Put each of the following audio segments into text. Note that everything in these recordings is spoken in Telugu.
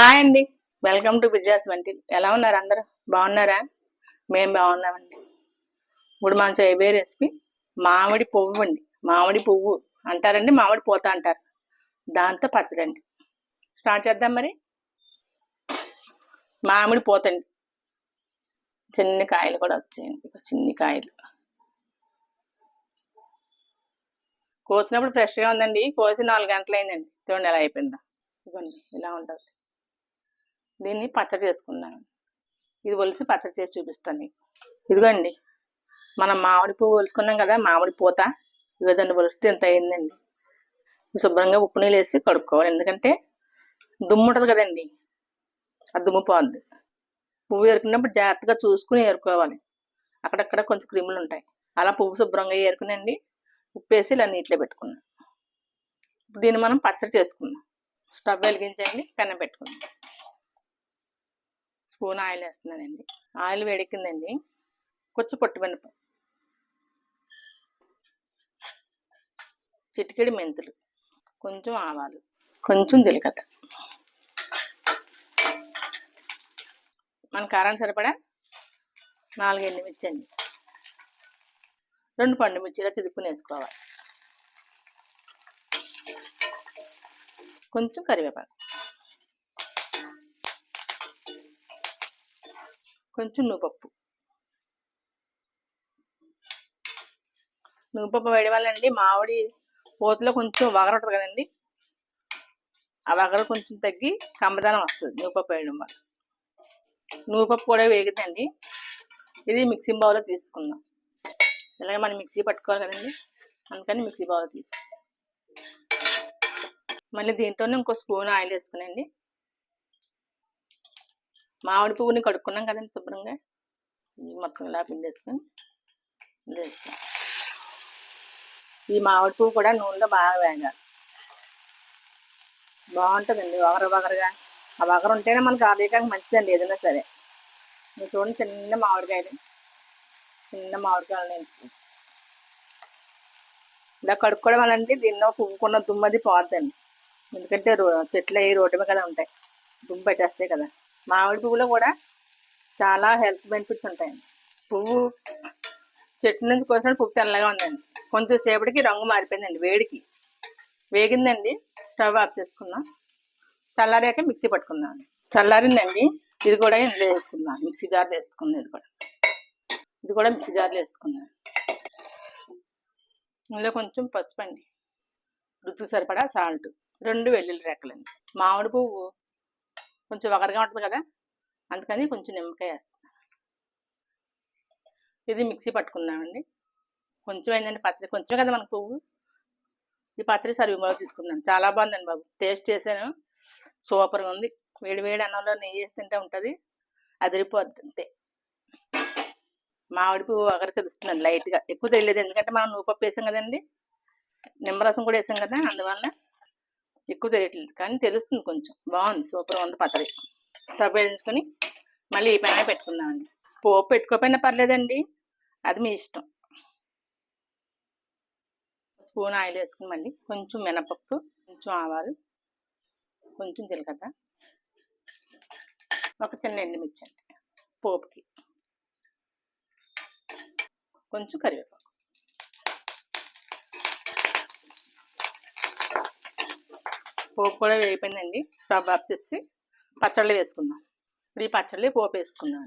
హాయ్ అండి. వెల్కమ్ టు బిజాస్ వంటి ఎలా ఉన్నారు అందరూ? బాగున్నారా? మేము బాగున్నామండి. ఇప్పుడు మనం చేయబోయే రెసిపీ. మామిడి పువ్వు అండి. మామిడి పువ్వు అంటారండి మామిడి పూత అంటారు. దాంతో పచ్చడండి. స్టార్ట్ చేద్దాం మరి. మామిడి పూత అండి. చిన్ని కాయలు కూడా వచ్చాయండి. చిన్ని కాయలు. కోసినప్పుడు ఫ్రెష్గా ఉందండి. కోసి నాలుగు గంటలు అయిందండి చూడండి ఎలా అయిపోయిందా. ఇదిగోండి ఇలా ఉంటుంది దీన్ని పచ్చడి చేసుకుందాం. ఇది ఒలిసి పచ్చడి చేసి చూపిస్తాను ఇదిగోండి. మనం మామిడి పువ్వు ఒలుసుకున్నాం కదా మామిడి పూత. ఇదిగో దాన్ని ఒలిస్తే ఎంత అయిందండి. శుభ్రంగా ఉప్పు నీళ్ళు వేసి కడుక్కోవాలి. ఎందుకంటే దుమ్ము ఉంటుంది కదండి. ఆ దుమ్ము పోద్ది. పువ్వు ఏరుకున్నప్పుడు జాగ్రత్తగా చూసుకుని ఏరుకోవాలి. అక్కడక్కడ కొంచెం క్రిములు ఉంటాయి. అలా పువ్వు శుభ్రంగా ఏరుకునండి. ఉప్పు వేసి ఇలా నీటిలో పెట్టుకున్నాం దీన్ని మనం పచ్చడి చేసుకుందాం. స్టవ్ వెలిగించండి పెనం పెట్టుకుందాం. స్పూన్ ఆయిల్ వేస్తున్నానండి. ఆయిల్ వేడెక్కిందండి. కొంచెం పొట్టి మినప చిటికెడి మెంతులు కొంచెం ఆవాలు కొంచెం జీలకర్ర. మన కారం సరిపడా నాలుగు ఎండుమిర్చి అండి. రెండు పండు మిర్చిలా చిదుకుని వేసుకోవాలి. కొంచెం కరివేపాకు. కొంచెం నువ్వుపప్పు. నువ్వుపప్పు వేయడం వల్ల అండి మామిడి పోతులో కొంచెం వగర ఉంటుంది కదండి. ఆ వగర కొంచెం తగ్గి కమ్మదనం వస్తుంది నువ్వుపప్పు వేయడం వల్ల. నువ్వుపప్పు కూడా వేగుతుందండి ఇది మిక్సీ బౌల్లో తీసుకుందాం. ఇలాగే మనం మిక్సీ పట్టుకోవాలి కదండి. అందుకని మిక్సీ బౌల్లో తీసుకుందాం మళ్ళీ దీంట్లోనే ఇంకో స్పూన్ ఆయిల్ వేసుకునండి. మామిడి పువ్వుని కడుక్కున్నాం కదండి శుభ్రంగా. ఇది మొత్తం ఇలా పిండేసుకొని వేస్తాం. ఈ మామిడి పువ్వు కూడా నూనెలో బాగా వేగాలి. బాగుంటుందండి ఒకరు ఒకరుగా ఆ ఒకరు ఉంటేనే మనకు ఆరోగ్యానికి మంచిదండి ఏదైనా సరే. మీరు చూడండి చిన్న మామిడికాయలు. చిన్న మామిడికాయలు నేను ఇలా కడుక్కోవడం వల్ల అండి దీనిలో పువ్వుకున్న దుమ్మది పోద్దండి. ఎందుకంటే రో చెట్లు అవి రోడ్డు మీద కదా ఉంటాయి. దుమ్ము పెట్టేస్తాయి కదా. మామిడి పువ్వులో కూడా చాలా హెల్త్ బెనిఫిట్స్ ఉంటాయండి. పువ్వు చెట్టు నుంచి కోసిన పువ్వు తెల్లగా ఉందండి. కొంచెం సేపటికి రంగు మారిపోయిందండి వేడికి. వేగిందండి. స్టవ్ ఆఫ్ చేసుకున్నాం. చల్లారాక మిక్సీ పట్టుకుందాం. చల్లారిందండి. ఇది కూడా ఇందులో వేసుకుందాం. మిక్సీ జార్లో వేసుకుందాం ఇది కూడా. ఇది కూడా మిక్సీ జార్లో వేసుకుందాం ఇందులో కొంచెం పసుపు అండి. రుచికి సరిపడా సాల్ట్. రెండు వెల్లుల్లి రెక్కలండి. మామిడి పువ్వు కొంచెం వగరగా ఉంటుంది కదా? అందుకని కొంచెం నిమ్మకాయ వేస్తాను ఇది మిక్సీ పట్టుకుందామండి. కొంచెం అయిందండి పచ్చడి. కొంచెం కదా మనకు పువ్వు. ఈ పచ్చడి సర్వింగ్లో తీసుకుందాం. చాలా బాగుందండి బాబు. టేస్ట్ చేశాను. సూపర్గా ఉంది. వేడి వేడి అన్నంలో నెయ్యి వేసి తింటే ఉంటుంది. అదిరిపోద్ది అంతే. మామిడి పువ్వు ఒకరు తెలుస్తుందండి లైట్గా. ఎక్కువ తెలియదు. ఎందుకంటే మనం నూపప్పు వేసాం కదండి. నిమ్మరసం కూడా వేసాం కదా అందువల్ల ఎక్కువ తెలియట్లేదు కానీ తెలుస్తుంది కొంచెం. బాగుంది. సూపర్ ఉంది పచ్చడి. స్టవ్ వేయించుకొని మళ్ళీ ఈ పైన పెట్టుకుందామండి. పోపు పెట్టుకోకపోయినా పర్లేదండి. అది మీ ఇష్టం. స్పూన్ ఆయిల్ వేసుకుని మళ్ళీ కొంచెం మినపప్పు కొంచెం ఆవాలు కొంచెం జీలకర్ర. ఒక చిన్న ఎండుమిర్చి అండి. పోపుకి. కొంచెం కరివేపాకు. పోపు కూడా వేయిపోయిందండి స్టవ్ ఆఫ్ చేసి పచ్చళ్ళు వేసుకుందాం. ఇప్పుడు ఈ పచ్చళ్ళు పోపు వేసుకుందాం.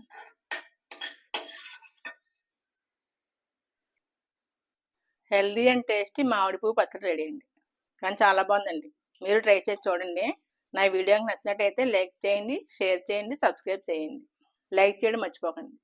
హెల్దీ అండ్ టేస్టీ మామిడి పువ్వు పచ్చడి రెడీ అండి. కానీ చాలా బాగుందండి. మీరు ట్రై చేసి చూడండి. నా వీడియోకి నచ్చినట్టయితే లైక్ చేయండి షేర్ చేయండి సబ్స్క్రైబ్ చేయండి. లైక్ చేయడం మర్చిపోకండి.